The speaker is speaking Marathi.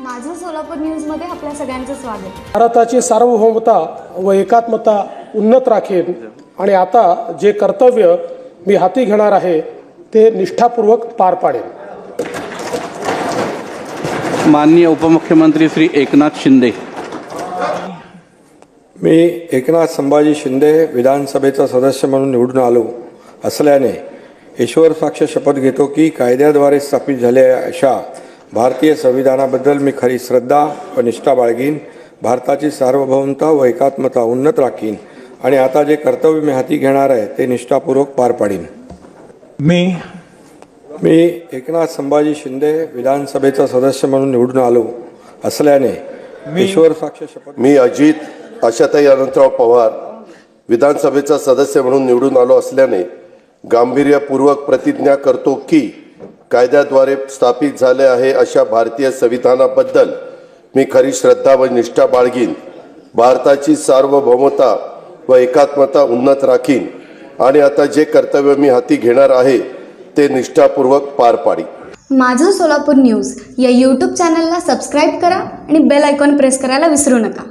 माझं सोलापूर न्यूजमध्ये आपल्या सगळ्यांचं स्वागत. भारताची सार्वभौमता व एकात्मता उन्नत राखेन आणि आता जे कर्तव्य मी हाती घेणार आहे ते निष्ठापूर्वक पार पाडेन माननीय उपमुख्यमंत्री श्री एकनाथ शिंदे. मी एकनाथ संभाजी शिंदे विधानसभेचा सदस्य म्हणून निवडून आलो असल्याने ईश्वर साक्ष शपथ घेतो की कायद्याद्वारे स्थापित झालेल्या अशा भारतीय संविधानाबद्दल मी खरी श्रद्धा व निष्ठा बाळगीन भारताची सार्वभौमता व एकात्मता उन्नत राखीन आणि आता जे कर्तव्य मी हाती घेणार आहे ते निष्ठापूर्वक पार पाडीन. मी मी एकनाथ संभाजी शिंदे विधानसभेचा सदस्य म्हणून निवडून आलो असल्याने ईश्वर साक्ष शपथ मी अजित आशाताई अनंतराव पवार विधानसभेचा सदस्य म्हणून निवडून आलो असल्याने गांभीर्यपूर्वक प्रतिज्ञा करतो की कायद्याद्वारे स्थापित झाले आहे अशा भारतीय संविधानाबद्दल मी खरी श्रद्धा व निष्ठा बाळगीन. भारताची सार्वभौमता व एकात्मता उन्नत राखीन. आणि आता जे कर्तव्य मी हाती घेणार आहे ते निष्ठापूर्वक पार पाडी माझं सोलापूर न्यूज या यूट्यूब चॅनलला सबस्क्राईब करा आणि बेल आयकॉन प्रेस करायला विसरू नका.